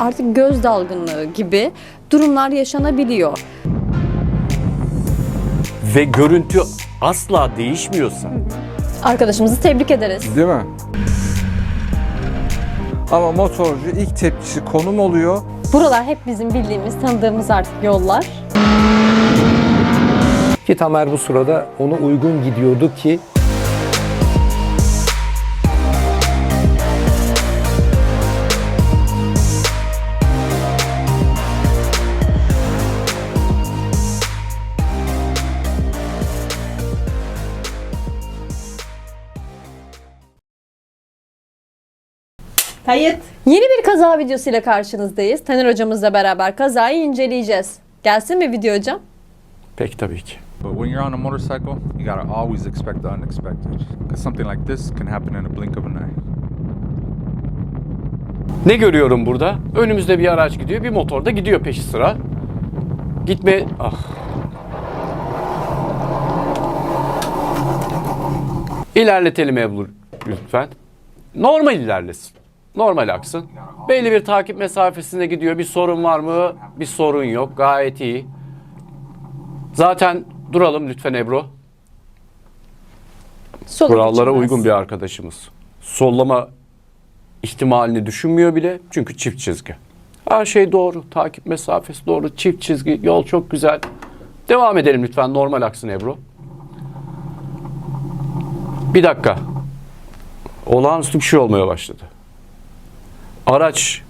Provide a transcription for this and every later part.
artık göz dalgınlığı gibi durumlar yaşanabiliyor. Ve görüntü asla değişmiyorsa Arkadaşımızı tebrik ederiz. Değil mi? Ama motorcu ilk tepkisi konum oluyor. Buralar hep bizim bildiğimiz, tanıdığımız artık yollar. Ki Tamer bu sırada ona uygun gidiyordu ki Kayıt. Yeni bir kaza videosuyla karşınızdayız. Taner hocamızla beraber kazayı inceleyeceğiz. Gelsin mi video hocam? pek tabii ki. But when you're on a motorcycle, you gotta always expect the unexpected. Because something like this can happen in a blink of an eye. Ne görüyorum burada? Önümüzde bir araç gidiyor, bir motor da gidiyor peşi sıra. Gitme... Ah. İlerletelim Ebru lütfen. Normal ilerlesin. Normal aksın. Belli bir takip mesafesinde gidiyor. Bir sorun var mı? Bir sorun yok. Gayet iyi. Zaten duralım lütfen Ebru. Sola Kurallara geçilmez. uygun bir arkadaşımız. Sollama ihtimalini düşünmüyor bile çünkü çift çizgi. Her şey doğru. Takip mesafesi doğru. Çift çizgi. Yol çok güzel. Devam edelim lütfen. Normal aksın Ebru. Bir dakika. Olağanüstü bir şey olmaya başladı. Araç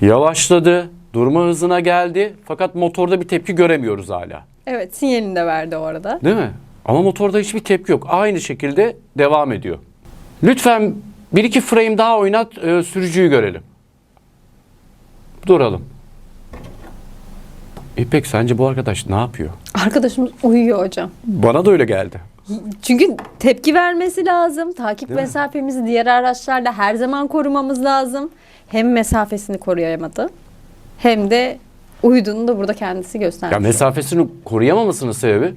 yavaşladı. Durma hızına geldi. Fakat motorda bir tepki göremiyoruz hala. Evet sinyalini de verdi o arada. Değil mi? Ama motorda hiçbir tepki yok. Aynı şekilde devam ediyor. Lütfen bir iki frame daha oynat, e, sürücüyü görelim. Duralım. İpek sence bu arkadaş ne yapıyor? Arkadaşımız uyuyor hocam. Bana da öyle geldi. Çünkü tepki vermesi lazım. Takip Değil mi? mesafemizi diğer araçlarla her zaman korumamız lazım. Hem mesafesini koruyamadı hem de uyuduğunu da burada kendisi göstermiş. Ya mesafesini koruyamamasının sebebi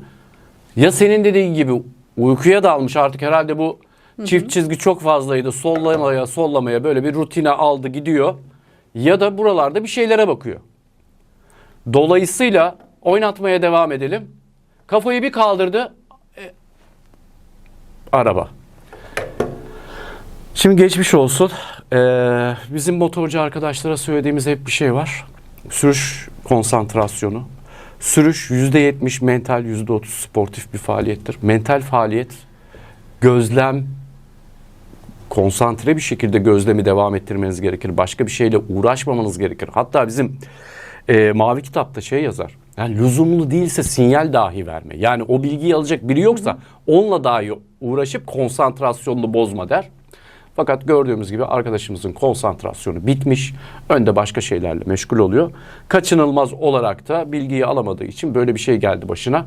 ya senin dediğin gibi uykuya dalmış artık herhalde bu çift çizgi çok fazlaydı. Sollamaya sollamaya böyle bir rutine aldı gidiyor. Ya da buralarda bir şeylere bakıyor. Dolayısıyla oynatmaya devam edelim. Kafayı bir kaldırdı. Araba. Şimdi geçmiş olsun. Ee, bizim motorcu arkadaşlara söylediğimiz hep bir şey var. Sürüş konsantrasyonu. Sürüş %70 mental, %30 sportif bir faaliyettir. Mental faaliyet, gözlem, konsantre bir şekilde gözlemi devam ettirmeniz gerekir. Başka bir şeyle uğraşmamanız gerekir. Hatta bizim e, Mavi Kitap'ta şey yazar. Yani lüzumlu değilse sinyal dahi verme. Yani o bilgiyi alacak biri yoksa onunla dahi uğraşıp konsantrasyonunu bozma der. Fakat gördüğümüz gibi arkadaşımızın konsantrasyonu bitmiş. Önde başka şeylerle meşgul oluyor. Kaçınılmaz olarak da bilgiyi alamadığı için böyle bir şey geldi başına.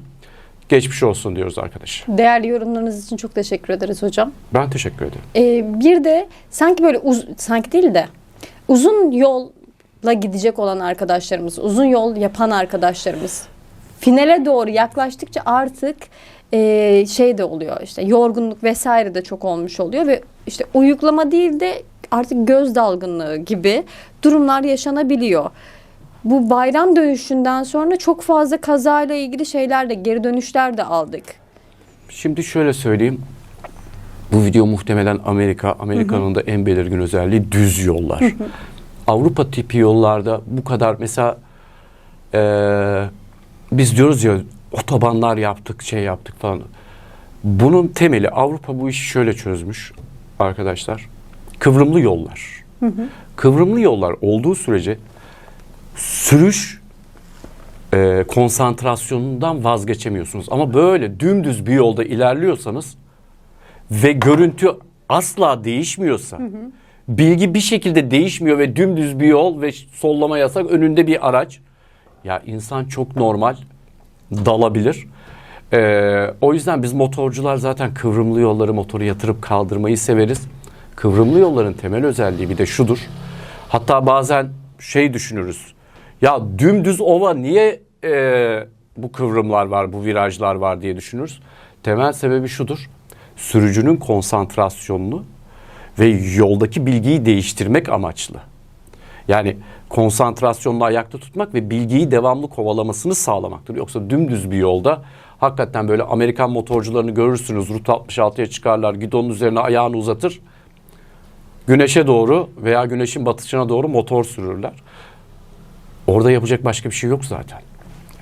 Geçmiş olsun diyoruz arkadaş. Değerli yorumlarınız için çok teşekkür ederiz hocam. Ben teşekkür ederim. Ee, bir de sanki böyle uz- sanki değil de uzun yolla gidecek olan arkadaşlarımız, uzun yol yapan arkadaşlarımız finale doğru yaklaştıkça artık e, şey de oluyor işte yorgunluk vesaire de çok olmuş oluyor ve işte uyuklama değil de artık göz dalgınlığı gibi durumlar yaşanabiliyor. Bu bayram dönüşünden sonra çok fazla kazayla ilgili şeyler de geri dönüşler de aldık. Şimdi şöyle söyleyeyim. Bu video muhtemelen Amerika. Amerika'nın da en belirgin özelliği düz yollar. Avrupa tipi yollarda bu kadar mesela eee, biz diyoruz ya otobanlar yaptık, şey yaptık falan. Bunun temeli Avrupa bu işi şöyle çözmüş arkadaşlar. Kıvrımlı yollar. Kıvrımlı yollar olduğu sürece sürüş e, konsantrasyonundan vazgeçemiyorsunuz. Ama böyle dümdüz bir yolda ilerliyorsanız ve görüntü asla değişmiyorsa, bilgi bir şekilde değişmiyor ve dümdüz bir yol ve sollama yasak önünde bir araç. Ya insan çok normal dalabilir. Ee, o yüzden biz motorcular zaten kıvrımlı yolları motoru yatırıp kaldırmayı severiz. Kıvrımlı yolların temel özelliği bir de şudur. Hatta bazen şey düşünürüz. Ya dümdüz ova niye e, bu kıvrımlar var, bu virajlar var diye düşünürüz. Temel sebebi şudur. Sürücünün konsantrasyonunu ve yoldaki bilgiyi değiştirmek amaçlı. Yani konsantrasyonunu ayakta tutmak ve bilgiyi devamlı kovalamasını sağlamaktır. Yoksa dümdüz bir yolda hakikaten böyle Amerikan motorcularını görürsünüz. Rute 66'ya çıkarlar, gidonun üzerine ayağını uzatır. Güneşe doğru veya güneşin batışına doğru motor sürürler. Orada yapacak başka bir şey yok zaten.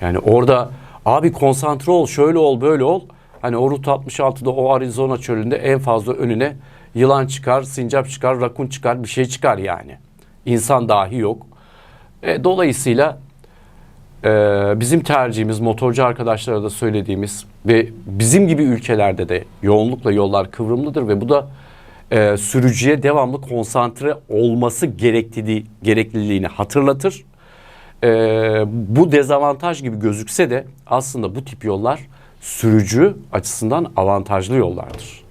Yani orada abi konsantre ol, şöyle ol, böyle ol. Hani o Route 66'da o Arizona çölünde en fazla önüne yılan çıkar, sincap çıkar, rakun çıkar, bir şey çıkar yani. İnsan dahi yok. E, dolayısıyla e, bizim tercihimiz motorcu arkadaşlara da söylediğimiz ve bizim gibi ülkelerde de yoğunlukla yollar kıvrımlıdır ve bu da e, sürücüye devamlı konsantre olması gerektiği gerekliliğini hatırlatır. E, bu dezavantaj gibi gözükse de aslında bu tip yollar sürücü açısından avantajlı yollardır.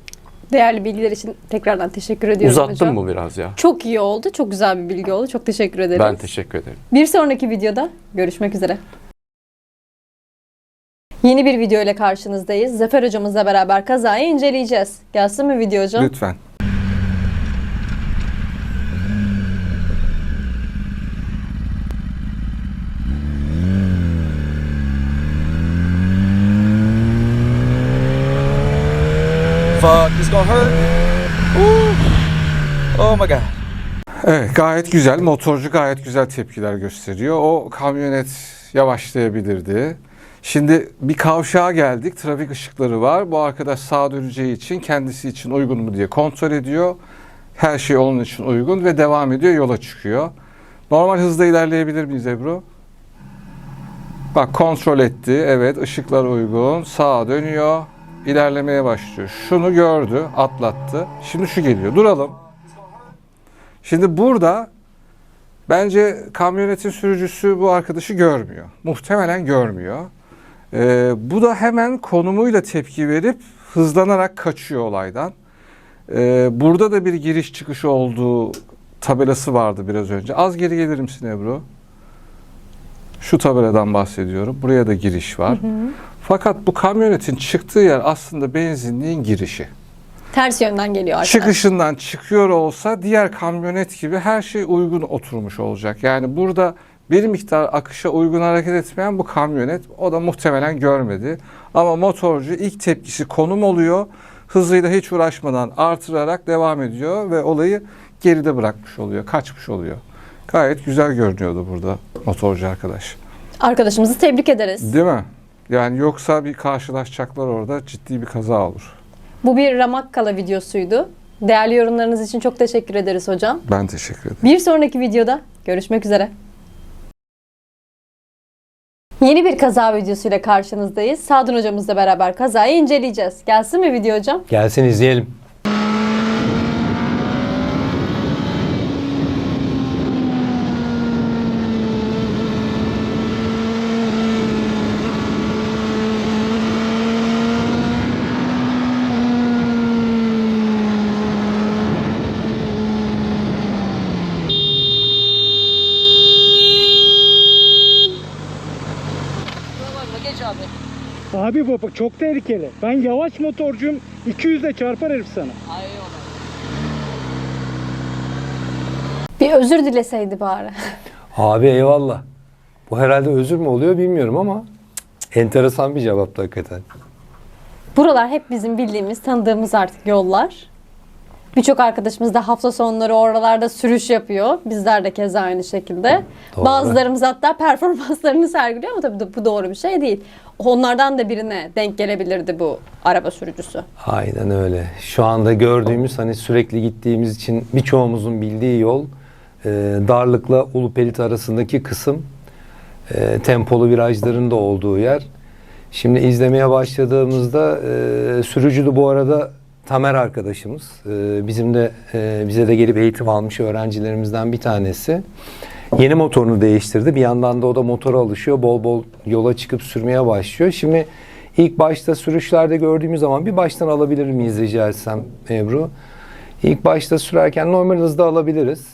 Değerli bilgiler için tekrardan teşekkür ediyorum Uzattım hocam. mı biraz ya? Çok iyi oldu. Çok güzel bir bilgi oldu. Çok teşekkür ederiz. Ben teşekkür ederim. Bir sonraki videoda görüşmek üzere. Yeni bir video ile karşınızdayız. Zafer hocamızla beraber kazayı inceleyeceğiz. Gelsin mi video hocam? Lütfen. This gonna hurt. Ooh. Oh my god. Evet gayet güzel. Motorcu gayet güzel tepkiler gösteriyor. O kamyonet yavaşlayabilirdi. Şimdi bir kavşağa geldik. Trafik ışıkları var. Bu arkadaş sağa döneceği için kendisi için uygun mu diye kontrol ediyor. Her şey onun için uygun ve devam ediyor. Yola çıkıyor. Normal hızda ilerleyebilir miyiz Ebru? Bak kontrol etti. Evet ışıklar uygun. Sağa dönüyor. İlerlemeye başlıyor. Şunu gördü. Atlattı. Şimdi şu geliyor. Duralım. Şimdi burada bence kamyonetin sürücüsü bu arkadaşı görmüyor. Muhtemelen görmüyor. Ee, bu da hemen konumuyla tepki verip hızlanarak kaçıyor olaydan. Ee, burada da bir giriş çıkış olduğu tabelası vardı biraz önce. Az geri gelir misin Ebru? Şu tabeladan bahsediyorum. Buraya da giriş var. Fakat bu kamyonetin çıktığı yer aslında benzinliğin girişi. Ters yönden geliyor arkadaşlar. Çıkışından çıkıyor olsa diğer kamyonet gibi her şey uygun oturmuş olacak. Yani burada bir miktar akışa uygun hareket etmeyen bu kamyonet o da muhtemelen görmedi. Ama motorcu ilk tepkisi konum oluyor. Hızıyla hiç uğraşmadan artırarak devam ediyor ve olayı geride bırakmış oluyor, kaçmış oluyor. Gayet güzel görünüyordu burada motorcu arkadaş. Arkadaşımızı tebrik ederiz. Değil mi? Yani yoksa bir karşılaşacaklar orada ciddi bir kaza olur. Bu bir Ramakkala videosuydu. Değerli yorumlarınız için çok teşekkür ederiz hocam. Ben teşekkür ederim. Bir sonraki videoda görüşmek üzere. Yeni bir kaza videosuyla karşınızdayız. Sadun hocamızla beraber kazayı inceleyeceğiz. Gelsin mi video hocam? Gelsin izleyelim. Bak çok tehlikeli. Ben yavaş motorcuyum. 200'de çarpar herif sana. Bir özür dileseydi bari. Abi eyvallah. Bu herhalde özür mü oluyor bilmiyorum ama enteresan bir cevaptı hakikaten. Buralar hep bizim bildiğimiz, tanıdığımız artık yollar. Birçok arkadaşımız da hafta sonları oralarda sürüş yapıyor. Bizler de keza aynı şekilde. Doğru. Bazılarımız hatta performanslarını sergiliyor ama tabii bu doğru bir şey değil. Onlardan da birine denk gelebilirdi bu araba sürücüsü. Aynen öyle. Şu anda gördüğümüz hani sürekli gittiğimiz için birçoğumuzun bildiği yol e, Darlık'la Ulupelit arasındaki kısım e, tempolu virajların da olduğu yer. Şimdi izlemeye başladığımızda e, sürücü de bu arada Tamer arkadaşımız. E, bizim de e, bize de gelip eğitim almış öğrencilerimizden bir tanesi. Yeni motorunu değiştirdi. Bir yandan da o da motora alışıyor. Bol bol yola çıkıp sürmeye başlıyor. Şimdi ilk başta sürüşlerde gördüğümüz zaman bir baştan alabilir miyiz rica etsem Ebru? İlk başta sürerken normal hızda alabiliriz.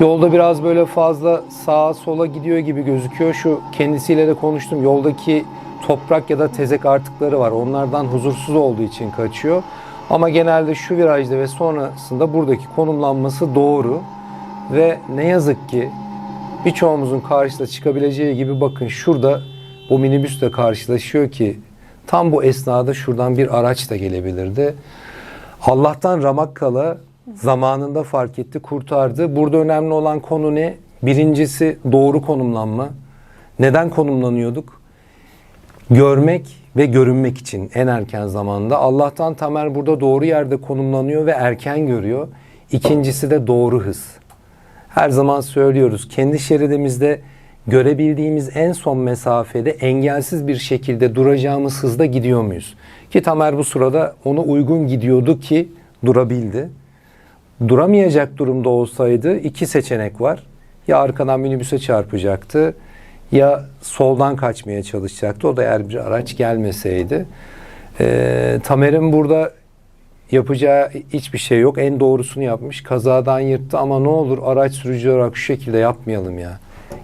Yolda biraz böyle fazla sağa sola gidiyor gibi gözüküyor. Şu kendisiyle de konuştum. Yoldaki toprak ya da tezek artıkları var. Onlardan huzursuz olduğu için kaçıyor. Ama genelde şu virajda ve sonrasında buradaki konumlanması doğru. Ve ne yazık ki birçoğumuzun karşısına çıkabileceği gibi bakın şurada bu minibüsle karşılaşıyor ki tam bu esnada şuradan bir araç da gelebilirdi. Allah'tan ramak kala zamanında fark etti, kurtardı. Burada önemli olan konu ne? Birincisi doğru konumlanma. Neden konumlanıyorduk? Görmek ve görünmek için en erken zamanda. Allah'tan Tamer burada doğru yerde konumlanıyor ve erken görüyor. İkincisi de doğru hız. Her zaman söylüyoruz. Kendi şeridimizde görebildiğimiz en son mesafede engelsiz bir şekilde duracağımız hızda gidiyor muyuz? Ki Tamer bu sırada ona uygun gidiyordu ki durabildi. Duramayacak durumda olsaydı iki seçenek var. Ya arkadan minibüse çarpacaktı ya soldan kaçmaya çalışacaktı. O da eğer bir araç gelmeseydi. Ee, Tamer'in burada yapacağı hiçbir şey yok. En doğrusunu yapmış. Kazadan yırttı ama ne olur araç sürücü olarak şu şekilde yapmayalım ya.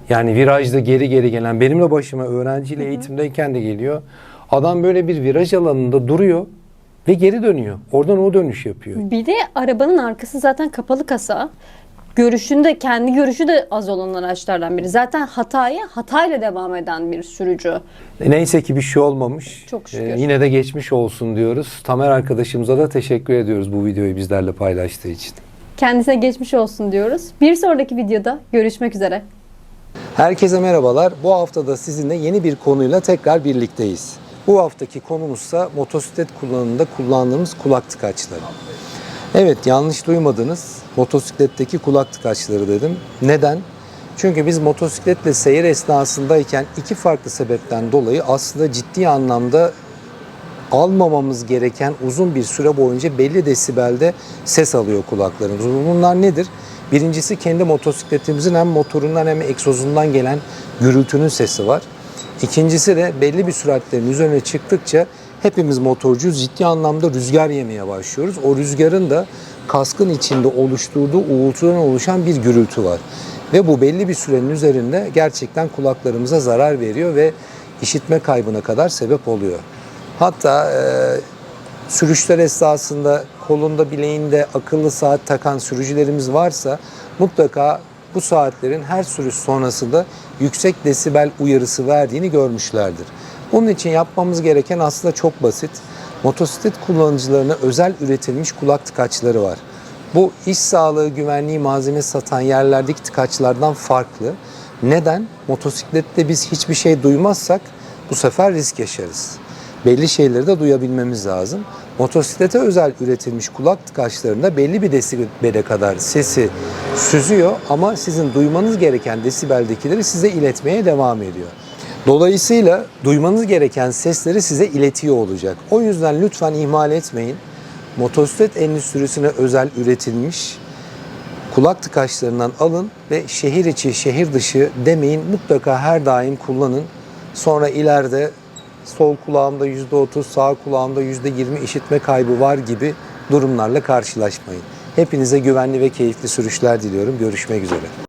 Yani virajda geri geri gelen benimle başıma öğrenciyle eğitimdeyken de geliyor. Adam böyle bir viraj alanında duruyor ve geri dönüyor. Oradan o dönüş yapıyor. Bir de arabanın arkası zaten kapalı kasa. Görüşünde kendi görüşü de az olan araçlardan biri. Zaten hataya hatayla devam eden bir sürücü. Neyse ki bir şey olmamış. Çok şükür. Ee, yine de geçmiş olsun diyoruz. Tamer arkadaşımıza da teşekkür ediyoruz bu videoyu bizlerle paylaştığı için. Kendisine geçmiş olsun diyoruz. Bir sonraki videoda görüşmek üzere. Herkese merhabalar. Bu hafta da sizinle yeni bir konuyla tekrar birlikteyiz. Bu haftaki konumuzsa motosiklet kullanımında kullandığımız kulak tıkaçları. Evet yanlış duymadınız. Motosikletteki kulak tıkaçları dedim. Neden? Çünkü biz motosikletle seyir esnasındayken iki farklı sebepten dolayı aslında ciddi anlamda almamamız gereken uzun bir süre boyunca belli desibelde ses alıyor kulaklarımız. Bunlar nedir? Birincisi kendi motosikletimizin hem motorundan hem egzozundan gelen gürültünün sesi var. İkincisi de belli bir süratlerin üzerine çıktıkça hepimiz motorcuyuz ciddi anlamda rüzgar yemeye başlıyoruz. O rüzgarın da kaskın içinde oluşturduğu uğultudan oluşan bir gürültü var. Ve bu belli bir sürenin üzerinde gerçekten kulaklarımıza zarar veriyor ve işitme kaybına kadar sebep oluyor. Hatta e, sürüşler esnasında kolunda bileğinde akıllı saat takan sürücülerimiz varsa mutlaka bu saatlerin her sürüş sonrasında yüksek desibel uyarısı verdiğini görmüşlerdir. Bunun için yapmamız gereken aslında çok basit. Motosiklet kullanıcılarına özel üretilmiş kulak tıkaçları var. Bu iş sağlığı güvenliği malzeme satan yerlerdeki tıkaçlardan farklı. Neden? Motosiklette biz hiçbir şey duymazsak bu sefer risk yaşarız belli şeyleri de duyabilmemiz lazım. Motosiklete özel üretilmiş kulak tıkaçlarında belli bir desibele kadar sesi süzüyor ama sizin duymanız gereken desibeldekileri size iletmeye devam ediyor. Dolayısıyla duymanız gereken sesleri size iletiyor olacak. O yüzden lütfen ihmal etmeyin. Motosiklet endüstrisine özel üretilmiş kulak tıkaçlarından alın ve şehir içi, şehir dışı demeyin. Mutlaka her daim kullanın. Sonra ileride sol kulağımda %30, sağ kulağımda %20 işitme kaybı var gibi durumlarla karşılaşmayın. Hepinize güvenli ve keyifli sürüşler diliyorum. Görüşmek üzere.